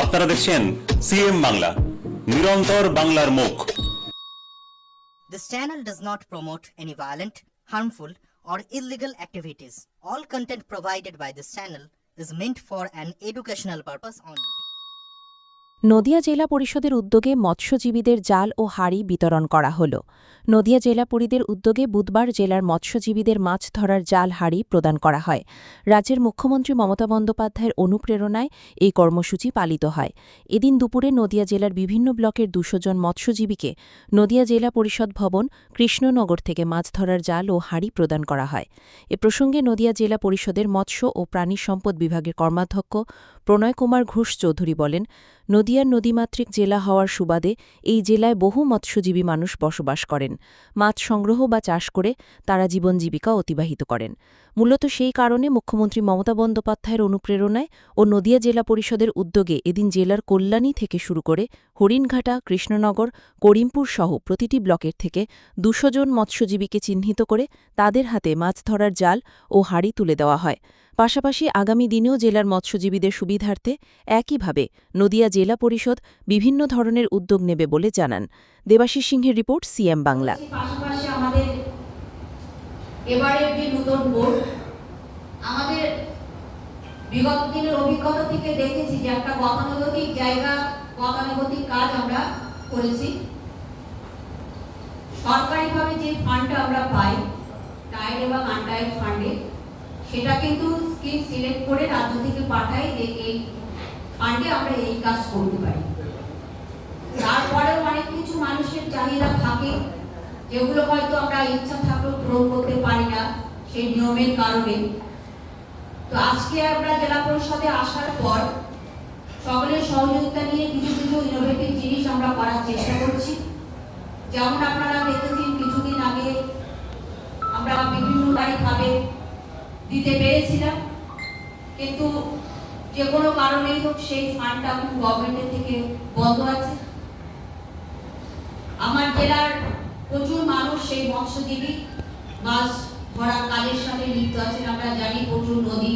আপনারা দেখছেন সিএম বাংলা নিরন্তর বাংলার মুখ This channel does not promote any violent, harmful, or illegal activities. All content provided by this channel is meant for an educational purpose only. Nadia জেলা পরিষদের উদ্যোগে মৎস্যজীবীদের জাল ও হাড়ি বিতরণ করা হল। নদিয়া জেলা পরিদের উদ্যোগে বুধবার জেলার মৎস্যজীবীদের মাছ ধরার জাল হাড়ি প্রদান করা হয়। রাজ্যের মুখ্যমন্ত্রী মমতা বন্দ্যোপাধ্যায়ের অনুপ্রেরণায় এই কর্মসূচি পালিত হয়। এদিন দুপুরে নদিয়া জেলার বিভিন্ন ব্লকের দুশো জন মৎস্যজীবীকে নদিয়া জেলা পরিষদ ভবন, কৃষ্ণনগর থেকে মাছ ধরার জাল ও হাড়ি প্রদান করা হয়। এ প্রসঙ্গে নদিয়া জেলা পরিষদের মৎস্য ও প্রাণী সম্পদ বিভাগের কর্মাধ্যক্ষ প্রণয় কুমার ঘোষ চৌধুরী বলেন নদিয়ার নদীমাতৃক জেলা হওয়ার সুবাদে এই জেলায় বহু মৎস্যজীবী মানুষ বসবাস করেন। মাছ সংগ্রহ বা চাষ করে তারা জীবন জীবিকা অতিবাহিত করেন। মূলত সেই কারণে মুখ্যমন্ত্রী মমতা বন্দ্যোপাধ্যায়ের অনুপ্রেরণায় ও নদিয়া জেলা পরিষদের উদ্যোগে এদিন জেলার কল্যাণী থেকে শুরু করে হরিণঘাটা, কৃষ্ণনগর, করিমপুর সহ প্রতিটি ব্লকের থেকে দুশো জন মৎস্যজীবীকে চিহ্নিত করে তাদের হাতে মাছ ধরার জাল ও হাড়ি তুলে দেওয়া হয়। পাশাপাশি আগামী দিনেও জেলার মৎস্যজীবীদের সুবিধার্থে একইভাবে নদিয়া জেলা পরিষদ বিভিন্ন ধরনের উদ্যোগ নেবে বলে জানান। দেবাশিস সিংহের রিপোর্ট, সিএম বাংলা। বিগত দিনের অভিজ্ঞতা থেকে দেখেছি যে একটা গতানুগতিক জায়গা, গতানুগতিক কাজ আমরা করেছি। সরকারিভাবে যে ফান্ডটা আমরা পাই টাইড এবং আনটাইড ফান্ডে সেটা কিন্তু স্কিম সিলেক্ট করে রাজ্য থেকে পাঠাই যে এই ফান্ডে আমরা এই কাজ করতে পারি। তারপরেও অনেক কিছু মানুষের চাহিদা থাকে, যেগুলো হয়তো আমরা ইচ্ছা থাকলেও পূরণ করতে পারি না সেই নিয়মের কারণে। তো আজকে আমরা জেলা পরিষদে আসার পর সকলের সহযোগিতা নিয়ে কিছু কিছু ইনোভেটিভ জিনিস আমরা করার চেষ্টা করছি। যেমন আপনারা দেখেছেন, কিছুদিন আগে আমরা বিভিন্ন ভাবে দিতে পেরেছিলাম। কিন্তু যে কোনো কারণেই হোক সেই ফান্ডটা এখন গভর্নমেন্টের থেকে বন্ধ আছে। আমার জেলার প্রচুর মানুষ সেই মৎস্যজীবী মাছ ধরার কাজের সাথে লিপ্ত আছেন। আমরা জানি প্রচুর নদী,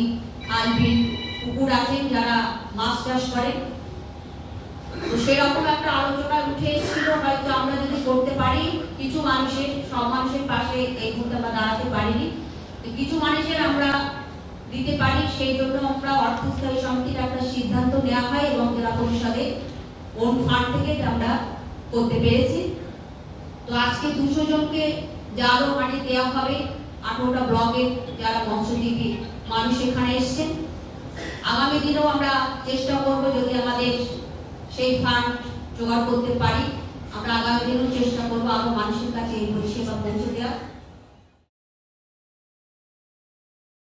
খাল, বিল, পুকুর আছেন যারা মাছ চাষ করেন তো সেরকম একটা আলোচনা উঠে এসেছিল, হয়তো আমরা যদি করতে পারি, কিছু মানুষের, সব মানুষের পাশে এই মুহূর্তে আমরা দাঁড়াতে পারিনি। কিছু মানুষের আমরা দিতে পারি, সেই জন্য আমরা অর্থস্থায়ী সমিতির একটা সিদ্ধান্ত নেওয়া হয় এবং জেলা পরিষদে ওন ফান্ড থেকে আমরা করতে পেরেছি। তো আজকে দুশো জনকে জালও মাটি দেওয়া হবে, আঠারোটা ব্লকের যারা মৎস্যজীবী মানুষ এখানে এসছেন, আগামী দিনেও আমরা চেষ্টা করব যদি আমাদের সেই ফান্ড জোগাড় করতে পারি। আমরা আগামী দিনেও চেষ্টা করব আরও মানুষের কাছে এই পরিষেবা পৌঁছে দেওয়া